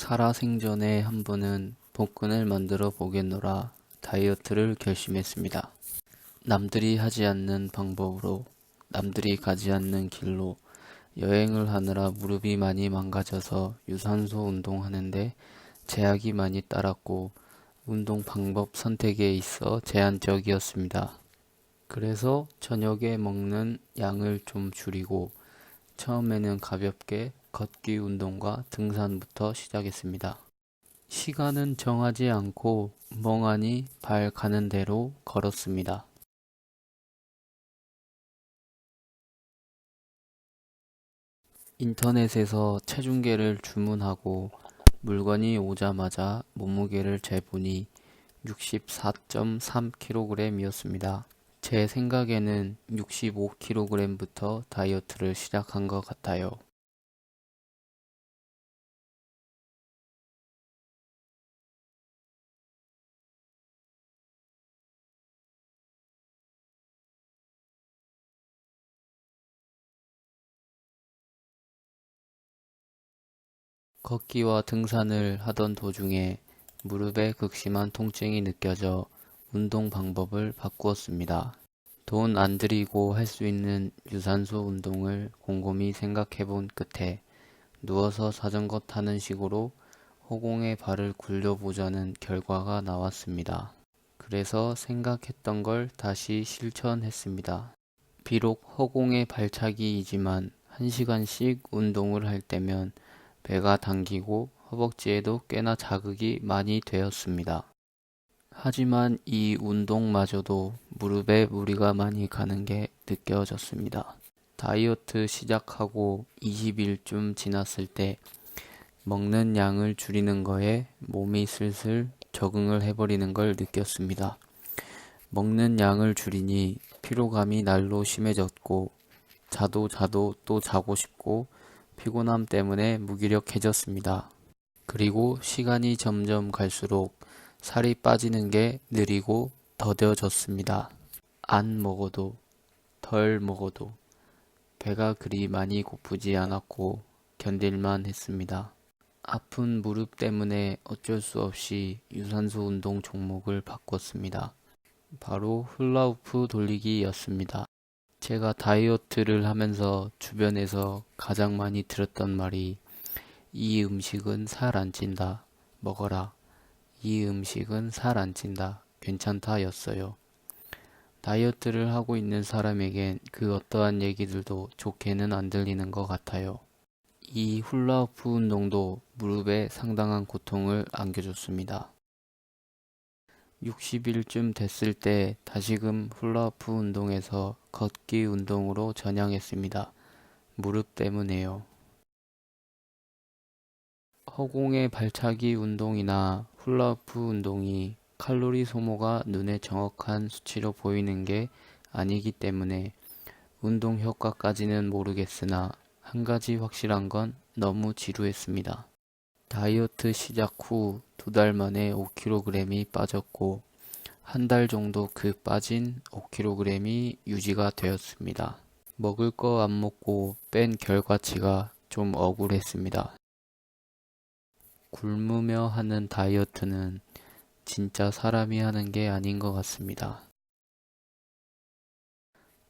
살아생전에 한 번은 복근을 만들어 보겠노라 다이어트를 결심했습니다. 남들이 하지 않는 방법으로 남들이 가지 않는 길로 여행을 하느라 무릎이 많이 망가져서 유산소 운동하는데 제약이 많이 따랐고 운동 방법 선택에 있어 제한적이었습니다. 그래서 저녁에 먹는 양을 좀 줄이고 처음에는 가볍게 걷기 운동과 등산부터 시작했습니다. 시간은 정하지 않고 멍하니 발 가는 대로 걸었습니다. 인터넷에서 체중계를 주문하고 물건이 오자마자 몸무게를 재보니 64.3kg이었습니다. 제 생각에는 65kg부터 다이어트를 시작한 것 같아요. 걷기와 등산을 하던 도중에 무릎에 극심한 통증이 느껴져 운동 방법을 바꾸었습니다. 돈 안 들이고 할 수 있는 유산소 운동을 곰곰이 생각해 본 끝에 누워서 자전거 타는 식으로 허공에 발을 굴려보자는 결과가 나왔습니다. 그래서 생각했던 걸 다시 실천했습니다. 비록 허공에 발차기이지만 1시간씩 운동을 할 때면 배가 당기고 허벅지에도 꽤나 자극이 많이 되었습니다. 하지만 이 운동마저도 무릎에 무리가 많이 가는 게 느껴졌습니다. 다이어트 시작하고 20일쯤 지났을 때 먹는 양을 줄이는 거에 몸이 슬슬 적응을 해버리는 걸 느꼈습니다. 먹는 양을 줄이니 피로감이 날로 심해졌고 자도 자도 또 자고 싶고 피곤함 때문에 무기력해졌습니다. 그리고 시간이 점점 갈수록 살이 빠지는 게 느리고 더뎌졌습니다. 안 먹어도 덜 먹어도 배가 그리 많이 고프지 않았고 견딜만 했습니다. 아픈 무릎 때문에 어쩔 수 없이 유산소 운동 종목을 바꿨습니다. 바로 훌라후프 돌리기였습니다. 제가 다이어트를 하면서 주변에서 가장 많이 들었던 말이 이 음식은 살 안 찐다. 먹어라. 이 음식은 살 안 찐다. 괜찮다 였어요. 다이어트를 하고 있는 사람에겐 그 어떠한 얘기들도 좋게는 안 들리는 것 같아요. 이 훌라후프 운동도 무릎에 상당한 고통을 안겨줬습니다. 60일쯤 됐을 때 다시금 훌라후프 운동에서 걷기 운동으로 전향했습니다. 무릎 때문에요. 허공의 발차기 운동이나 훌라후프 운동이 칼로리 소모가 눈에 정확한 수치로 보이는 게 아니기 때문에 운동 효과까지는 모르겠으나 한 가지 확실한 건 너무 지루했습니다. 다이어트 시작 후 두 달 만에 5kg이 빠졌고 한 달 정도 그 빠진 5kg이 유지가 되었습니다. 먹을 거 안 먹고 뺀 결과치가 좀 억울했습니다. 굶으며 하는 다이어트는 진짜 사람이 하는 게 아닌 것 같습니다.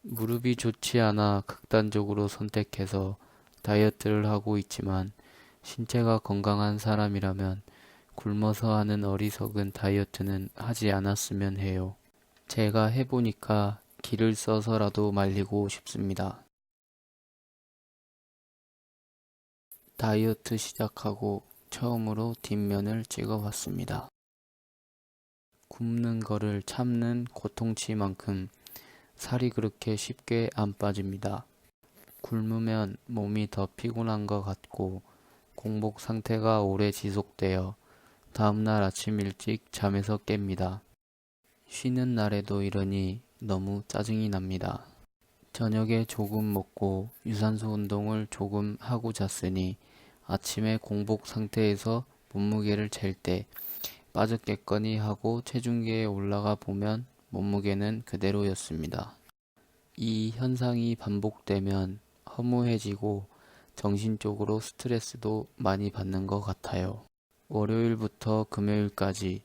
무릎이 좋지 않아 극단적으로 선택해서 다이어트를 하고 있지만 신체가 건강한 사람이라면 굶어서 하는 어리석은 다이어트는 하지 않았으면 해요. 제가 해보니까 기를 써서라도 말리고 싶습니다. 다이어트 시작하고 처음으로 뒷면을 찍어봤습니다. 굶는 거를 참는 고통치만큼 살이 그렇게 쉽게 안 빠집니다. 굶으면 몸이 더 피곤한 것 같고 공복 상태가 오래 지속되어 다음날 아침 일찍 잠에서 깹니다. 쉬는 날에도 이러니 너무 짜증이 납니다. 저녁에 조금 먹고 유산소 운동을 조금 하고 잤으니 아침에 공복 상태에서 몸무게를 잴 때 빠졌겠거니 하고 체중계에 올라가 보면 몸무게는 그대로였습니다. 이 현상이 반복되면 허무해지고 정신적으로 스트레스도 많이 받는 것 같아요. 월요일부터 금요일까지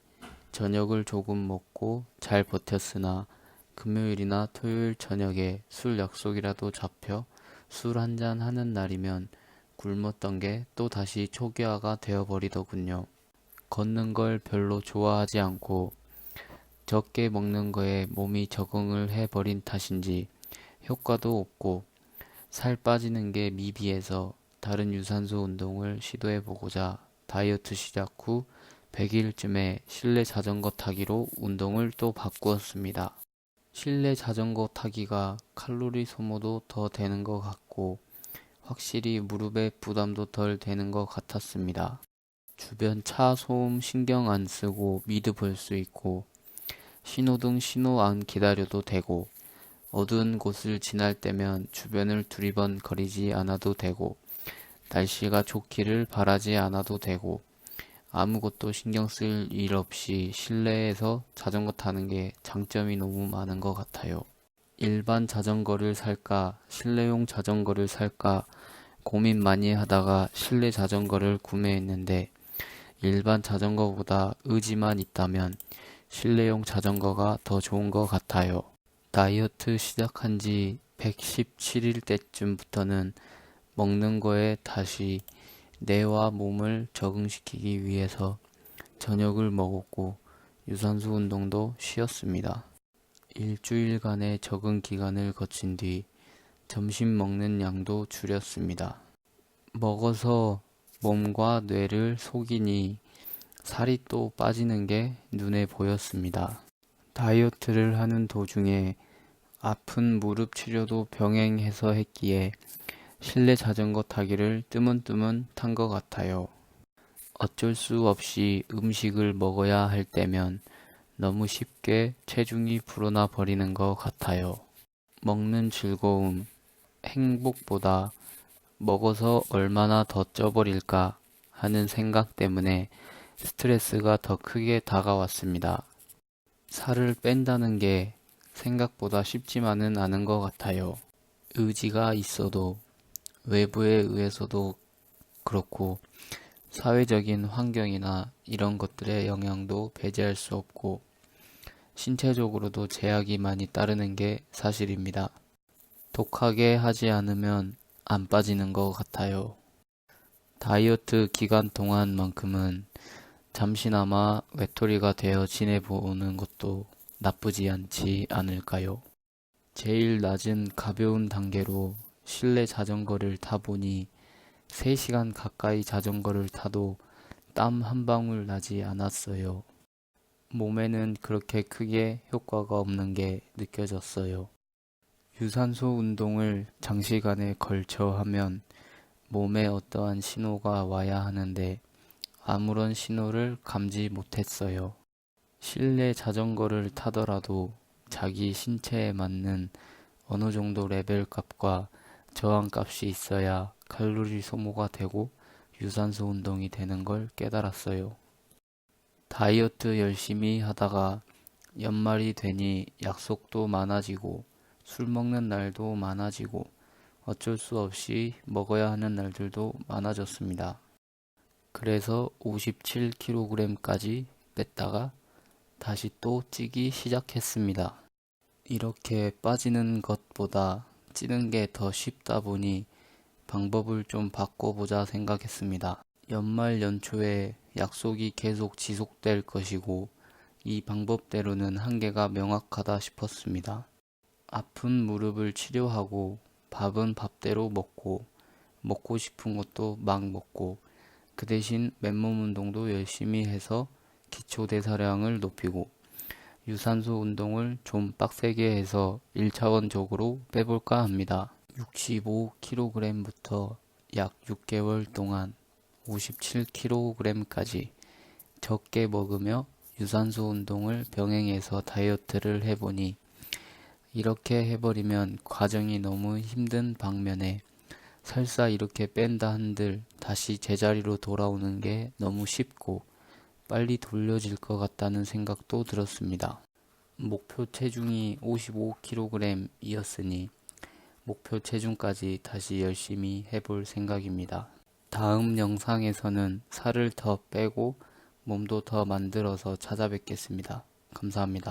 저녁을 조금 먹고 잘 버텼으나 금요일이나 토요일 저녁에 술 약속이라도 잡혀 술 한잔 하는 날이면 굶었던 게 또 다시 초기화가 되어버리더군요. 걷는 걸 별로 좋아하지 않고 적게 먹는 거에 몸이 적응을 해버린 탓인지 효과도 없고 살 빠지는 게 미비해서 다른 유산소 운동을 시도해보고자 다이어트 시작 후 100일쯤에 실내 자전거 타기로 운동을 또 바꾸었습니다. 실내 자전거 타기가 칼로리 소모도 더 되는 것 같고 확실히 무릎에 부담도 덜 되는 것 같았습니다. 주변 차 소음 신경 안 쓰고 미드 볼 수 있고 신호등 신호 안 기다려도 되고 어두운 곳을 지날 때면 주변을 두리번 거리지 않아도 되고 날씨가 좋기를 바라지 않아도 되고 아무것도 신경 쓸 일 없이 실내에서 자전거 타는 게 장점이 너무 많은 것 같아요. 일반 자전거를 살까, 실내용 자전거를 살까 고민 많이 하다가 실내 자전거를 구매했는데 일반 자전거보다 의지만 있다면 실내용 자전거가 더 좋은 것 같아요. 다이어트 시작한 지 117일 때쯤부터는 먹는 거에 다시 뇌와 몸을 적응시키기 위해서 저녁을 먹었고 유산소 운동도 쉬었습니다. 일주일간의 적응 기간을 거친 뒤 점심 먹는 양도 줄였습니다. 먹어서 몸과 뇌를 속이니 살이 또 빠지는 게 눈에 보였습니다. 다이어트를 하는 도중에 아픈 무릎 치료도 병행해서 했기에 실내 자전거 타기를 뜨문뜨문 탄 것 같아요. 어쩔 수 없이 음식을 먹어야 할 때면 너무 쉽게 체중이 불어나 버리는 것 같아요. 먹는 즐거움, 행복보다 먹어서 얼마나 더 쪄버릴까 하는 생각 때문에 스트레스가 더 크게 다가왔습니다. 살을 뺀다는 게 생각보다 쉽지만은 않은 것 같아요. 의지가 있어도 외부에 의해서도 그렇고 사회적인 환경이나 이런 것들의 영향도 배제할 수 없고 신체적으로도 제약이 많이 따르는 게 사실입니다. 독하게 하지 않으면 안 빠지는 것 같아요. 다이어트 기간 동안만큼은 잠시나마 외톨이가 되어 지내보는 것도 나쁘지 않지 않을까요? 제일 낮은 가벼운 단계로 실내 자전거를 타보니 3시간 가까이 자전거를 타도 땀 한 방울 나지 않았어요. 몸에는 그렇게 크게 효과가 없는 게 느껴졌어요. 유산소 운동을 장시간에 걸쳐 하면 몸에 어떠한 신호가 와야 하는데 아무런 신호를 감지 못했어요. 실내 자전거를 타더라도 자기 신체에 맞는 어느 정도 레벨 값과 저항 값이 있어야 칼로리 소모가 되고 유산소 운동이 되는 걸 깨달았어요. 다이어트 열심히 하다가 연말이 되니 약속도 많아지고 술 먹는 날도 많아지고 어쩔 수 없이 먹어야 하는 날들도 많아졌습니다. 그래서 57kg까지 뺐다가 다시 또 찌기 시작했습니다. 이렇게 빠지는 것보다 찌는 게 더 쉽다 보니 방법을 좀 바꿔보자 생각했습니다. 연말 연초에 약속이 계속 지속될 것이고 이 방법대로는 한계가 명확하다 싶었습니다. 아픈 무릎을 치료하고 밥은 밥대로 먹고 먹고 싶은 것도 막 먹고 그 대신 맨몸 운동도 열심히 해서 기초 대사량을 높이고 유산소 운동을 좀 빡세게 해서 1차원적으로 빼볼까 합니다. 65kg부터 약 6개월 동안 57kg까지 적게 먹으며 유산소 운동을 병행해서 다이어트를 해보니 이렇게 해버리면 과정이 너무 힘든 방면에 설사 이렇게 뺀다 한들 다시 제자리로 돌아오는 게 너무 쉽고 빨리 돌려질 것 같다는 생각도 들었습니다. 목표 체중이 55kg이었으니 목표 체중까지 다시 열심히 해볼 생각입니다. 다음 영상에서는 살을 더 빼고 몸도 더 만들어서 찾아뵙겠습니다. 감사합니다.